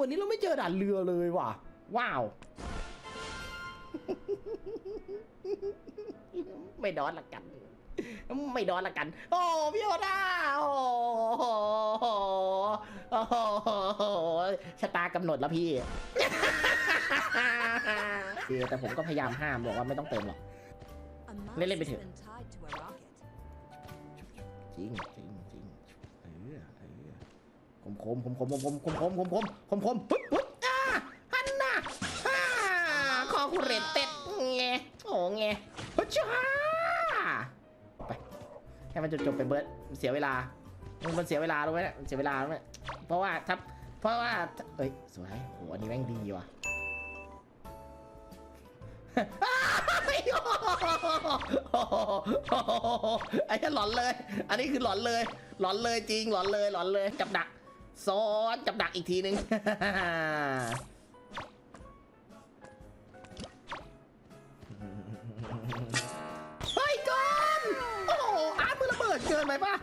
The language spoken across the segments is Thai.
วันนี้เราไม่เจอด่านเรือเลยว่ะ ว้าว ไม่ดอนละกัน ไม่ดอนละกัน โอ้พี่โอด้าโอ้โหโอ้โหชะตากำหนดแล้วพี่เออแต่ผมก็พยายามห้ามบอกว่าไม่ต้องเติมหรอก A Lên- lên mouse bên has thử. been tied to a rocket. จริงจริงจริงเออเออค มคมคมคมคมคมคมคมคมคมคมคมปึ๊บปึ๊บอ่าฮันน่ะฮ่าคอคูเรตเต็ดแงโอ้แงฮึจ้าไปให้มันจบจบๆไปเบิร์ดเสียเวลา มันเสียเวลารู้ไหมเนี่ยมันเสียเวลารู้ไหมเพราะว่าถ้าเพราะว่าเอ้ยสวยโหอันนี้แม่งดีว่ะไอ้เหี้ยหลอนเลย อันนี้คือหลอนเลย หลอนเลยจริง หลอนเลย หลอนเลย จับดัก ซ้อนจับดักอีกทีนึงเฮ้ยเกินโอ้โหอาร์ตมือระเบิดเกินไปปะ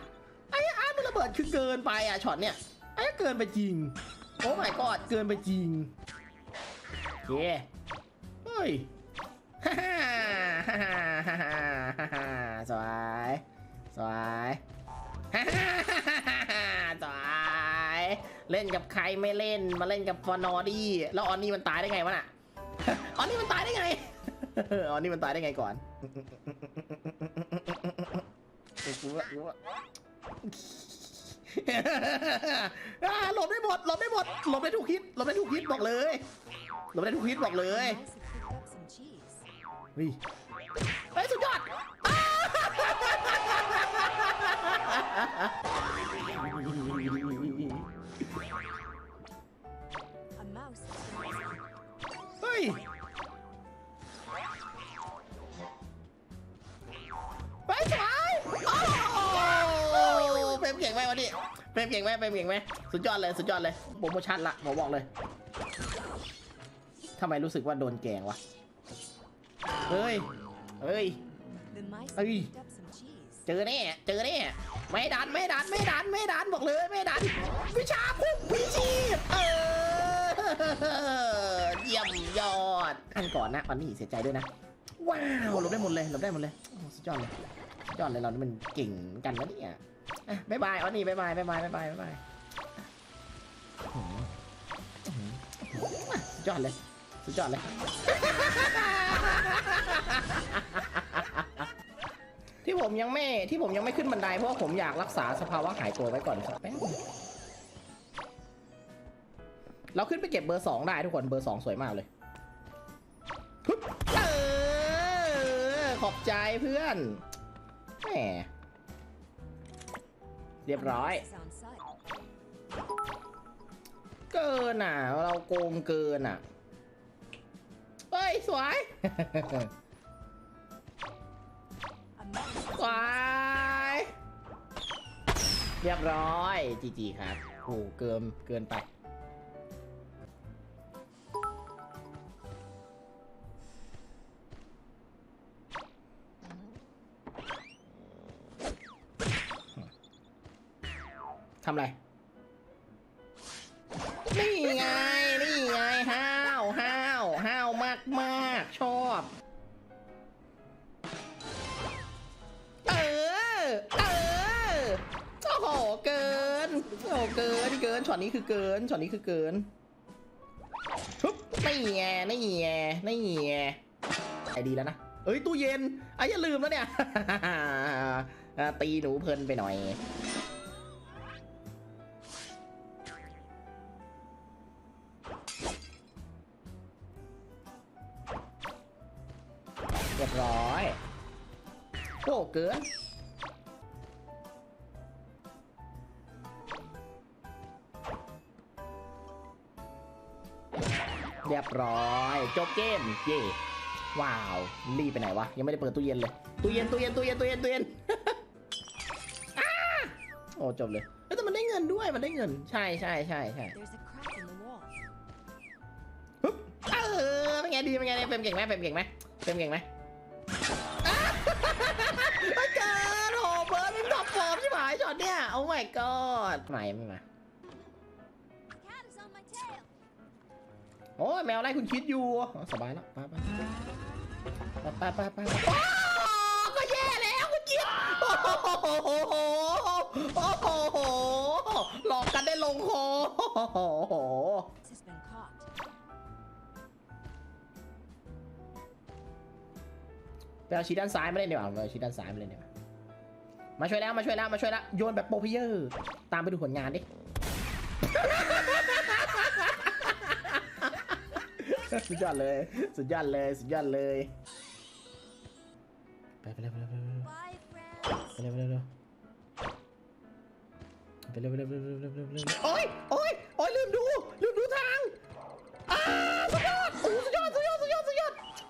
ไอ้อาร์ตมือระเบิดคือเกินไปอะช็อตเนี้ยไอ้เกินไปจริง โอ้ my god เกินไปจริงโอเคเฮ้ยฮ่าฮ่าฮ่าฮ่าฮ่าฮ่าฮ่าสวยสวยฮ่าฮ่าฮ่าฮ่าฮ่าสวย เล่นกับใครไม่เล่นมาเล่นกับฟอนอดี้แล้วออนนี่มันตายได้ไงวะน่ะออนนี่มันตายได้ไงออนนี่มันตายได้ไงก่อนกูว่ากูว่าอ่าหลบได้หมดหลบได้หมดหลบได้ทุกฮิตหลบได้ทุกฮิตบอกเลยหลบได้ทุกฮิตบอกเลย A mouse had picked up some cheese. เฮ้ยเฮ้ยสุดยอด นนี้เฟรมเก่งไหมเฟรมเก่งไหมสุดยอดเลยสุดยอดเลยโปรโมชั่นละผมบอกเลยทำไมรู้สึกว่าโดนแกงวะเฮ้ยเฮ้ย The mice Ây. had picked up some cheese. เจอแน่เจอแน่ไม่ดันไม่ดันไม่ดันไม่ดันบอกเลยไม่ดัน วิชาพุ่งวิชีพเออเยี่ยมยอดขั้นก่อนนะวันนี้เสียใจด้วยนะว้าวหลบได้หมดเลยหลบได้หมดเลยสุดยอดเลยยอดเลยเรานี่มันเก่งกันนะเนี่ย อะบายบายอ๋อนี่บายบายบายบายบายบายบายบายอื้อหืออื้อหืออะสุดยอดเลยสุดยอดเลย ที่ผมยังไม่ที่ผมยังไม่ขึ้นบันไดเพราะผมอยากรักษาสภาวะหายตัวไว้ก่อนสักแป๊บเราขึ้นไปเก็บเบอร์สองได้ทุกคนเบอร์สองสวยมากเลยขอบใจเพื่อนแหม เรียบร้อย Mouse is on site. เกินอะ เราโกงเกินอะ เฮ้ย สวย A mouse สวย เรียบร้อย จีจีครับ โอ้เกิน เกินไป ทำอะไร นี่ไง นี่ไงห้าวห้าวห้าวมากมากๆชอบ เออ เออ โอ้โห เกิน โอ้โหเกิน เกิน ช็อตนี้คือเกิน ช็อตนี้คือเกินฮึบนี่ไงนี่ไงนี่ไงไอดีแล้วนะ เอ้ย ตู้เย็นไอ้อย่าลืมแล้วเนี่ยอ่าตีหนูเพลินไปหน่อย เรียบร้อยโอ้เกินเรียบร้อย จบเกม เย่ว้าว รีบไปไหนวะ ยังไม่ได้เปิดตู้เย็นเลย ตู้เย็น ตู้เย็น ตู้เย็น ตู้เย็น ตู้เย็นอ้าโอ้จบเลยเอ้ยแต่มันได้เงินด้วย มันได้เงิน ใช่ใช่ใช่ใช่ There's a crack in the wall. ปึ๊บเออเป็นไงดีเป็นไงเนี่ยเฟรมเก่งไหมเฟรมเก่งไหมเฟรมเก่งไหม อะไม่เกินโหเบิร์ดมันท็อปฟอร์มใช่ไหมช็อตเนี่ยโอ้ my god ไม่ไม่มา Cat is on my tail. โอ้ยแมวไล่คุณคิดอยู่อ๋อสบายแล้วไปไปไปไปไปไปโอ้ก็แย่แล้วคุณคิดโอ้โหโอ้โหหลอกกันได้ลงคอ เอาชีด้านซ้ายมาเล่นดีกว่าเอาชีด้านซ้ายมาเล่นดีกว่ามาช่วยแล้วมาช่วยแล้วมาช่วยแล้วโยนแบบโปรเพลเยอร์ตามไปดูผลงานดิสุดยอดเลย สุดยอดเลย สุดยอดเลย ไปไปเร็วไปเร็วไปเร็ว Bye, friends. ไปเร็วไปเร็วไปเร็วไปเร็วไปเร็วไปเร็วไปเร็วไปเร็วไปเร็วโอ๊ยโอ๊ยโอ๊ยลืมดูลืมดูทาง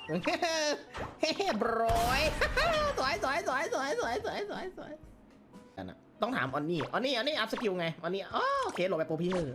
เฮ้เฮ้บรอยสวยสวยสวยสวยสวยสวยสวยสวยนั่นนะต้องถามออนนี่ออนนี่ออนนี่อัพสกิลไงออนนี่อ๋อโอเคหลบไปโปรพีเออร์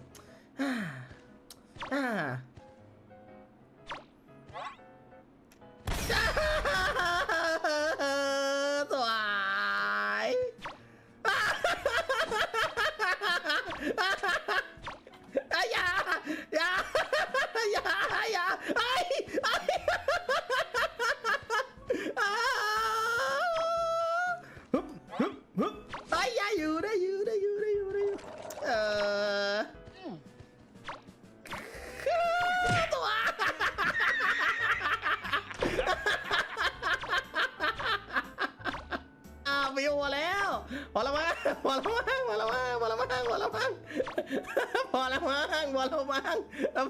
พอแล้วมั้งพอแล้วมั้ง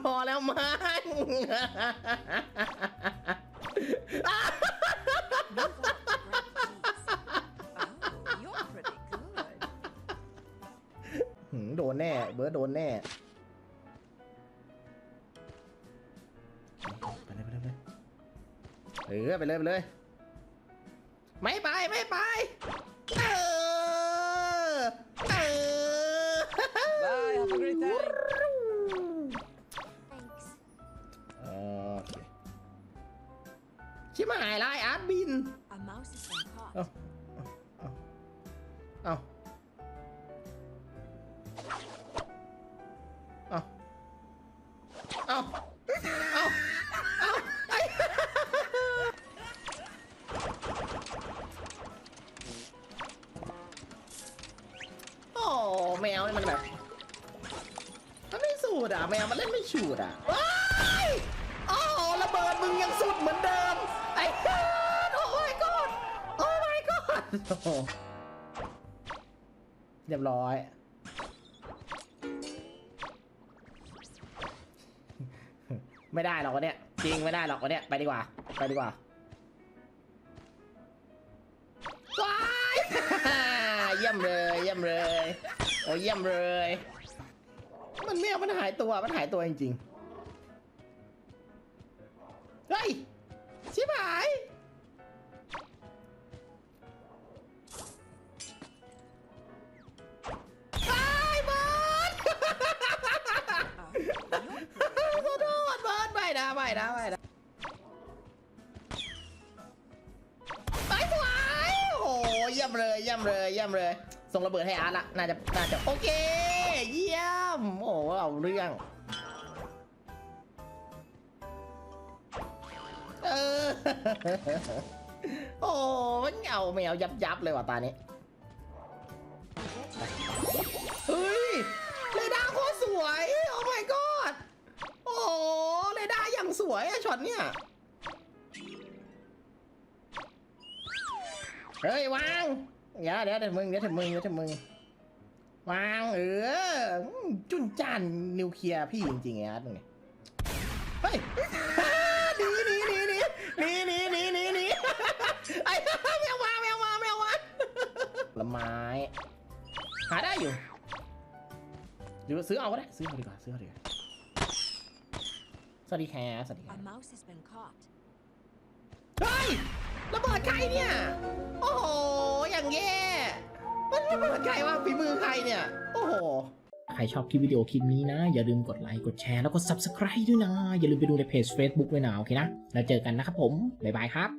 พอแล้วมั้ง You got the great cheese. Oh, you're pretty good. หืมโดนแน่ เบิร์ดโดนแน่ไปเลยไปเลยไปเลยเออไปเลยไปเลย ไม่ไป ไม่ไป caught. Oh. เอาเอาเอาเอาเอาไอ้โอ้แมวนี่มันแบบ มันไม่สูดอะ แมวมันเล่นไม่ฉูดอะว้ายโอ้ระเบิดมึงยังสุดเหมือนเดิม ไอ้เกิดโอ้ my god โอ้ my god โอ้โห เรียบร้อย ไม่ได้หรอกวันเนี้ยจริงไม่ได้หรอกวันเนี้ยไปดีกว่า ไปดีกว่าว้ายเยี่ยมเลยเยี่ยมเลย โอ้เยี่ยมเลย มันแมวมันหายตัว มันหายตัวจริงๆ เยี่ยมเลยเยี่ยมเลยเยี่ยมเลย ส่งระเบิดให้อาร์ตละน่าจะน่าจะโอเค เยี่ยม โอ้เอาเรื่อง เออ โอ้มันเหงาแมวยับยับเลยว่ะตานี้เฮ้ยเรดาร์โคตรสวย โอ้ my god โอ้เรดาร์อย่างสวยอะช็อตเนี่ย เฮ้ยวางเดี๋ยวเดี๋ยวเดี๋ยวมึงเดี๋ยวถึงมึงเดี๋ยวถึงมึงวางเอออืมจุนจานนิวเคลียร์พี่จริงๆไอ้อาร์ตมึงเนี่ยเฮ้ยหนีหนีหนีหนีหนีหนีหนีหนีหนีไอ้แมวมาแมวมาแมวมาผลไม้หาได้อยู่หรือซื้อเอาก็ได้ซื้อเอาดีกว่าซื้อเอาดีกว่าสวัสดีครับสวัสดีครั A บ mouse has been caught. เฮ้ย ระเบิดใครเนี่ย โอ้โห อย่างแย่ มันระเบิดใครวะฝีมือใครเนี่ย โอ้โห ใครชอบคลิปวิดีโอคลิปนี้นะ อย่าลืมกดไลค์กดแชร์แล้วก็ Subscribe ด้วยนะ อย่าลืมไปดูในเพจ Facebook ด้วยนะโอเคนะ แล้วเจอกันนะครับผม บ๊ายบายครับ